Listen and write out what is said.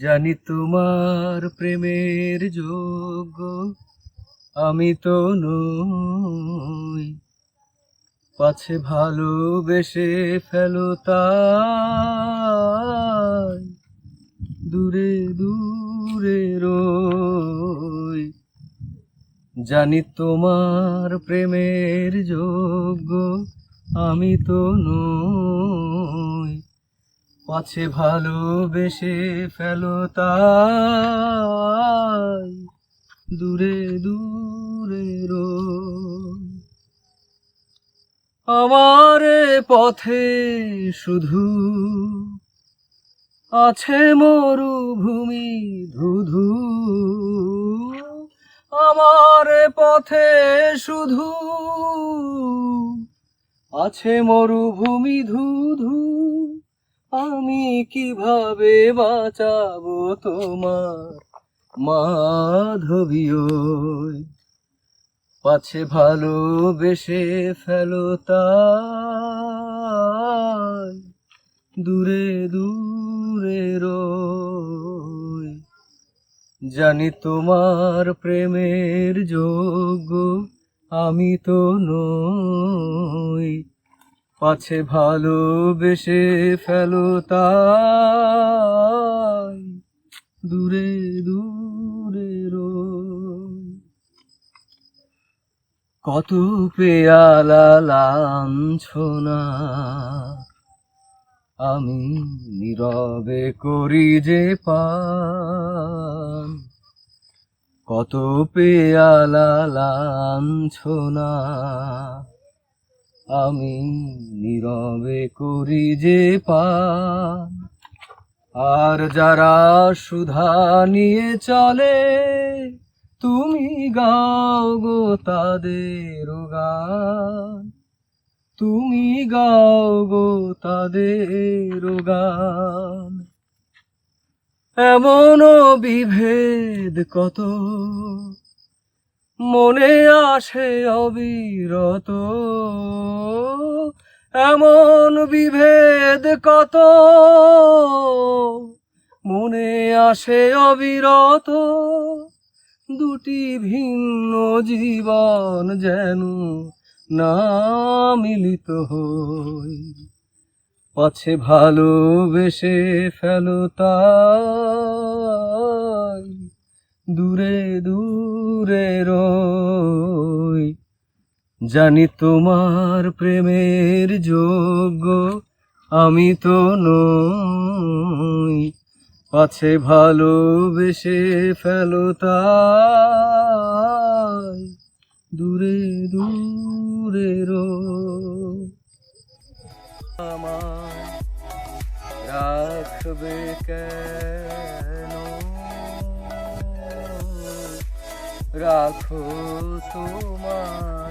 জানি তোমার প্রেমের যোগ্য, আমি তো নই। পাছে ভালোবেসে ফেলো তাই, দূরে দূরে রই। জানি তোমার প্রেমের যোগ্য, আমি তো নই। পাছে ভালোবেসে ফেলো তাই। দূরে দূরে রো আমার পথে শুধু আছে মরুভূমি ধুধু। আমার পথে শুধু আছে মরুভূমি ধুধু। আমি কীভাবে বাঁচাবো তোমার মাধবীয় পাছে ভালোবেসে ফেলো তাই, দূরে দূরে রই। জানি তোমার প্রেমের যোগ্য, আমি তো নই। পাছে ভালোবেসে ফেলো তাই। দূরে দূরে কত পেয়ালা লাঞ্ছনা আমি নীরবে করি যে পান। কত পেয়ালা লাঞ্ছনা আমি নীরবে করি যে পা। আর যারা সুধা নিয়ে চলে, তুমি গাও গো তাদের গান। তুমি গাও গো তাদের গান। এমন বিভেদ কত মনে আসে অবিরত। এমন বিভেদ কত? মনে আসে অবিরত। দুটি ভিন্ন জীবন যেন না মিলিত হই পাছে ভালোবেসে ফেলো তাই। দূরে দূরে রই। জানি তোমার প্রেমের যোগ্য, আমি তো নই। পাছে ভালোবেসে ফেলো তাই। দূরে দূরে আমায় রাখবে কেন রাখো তোমার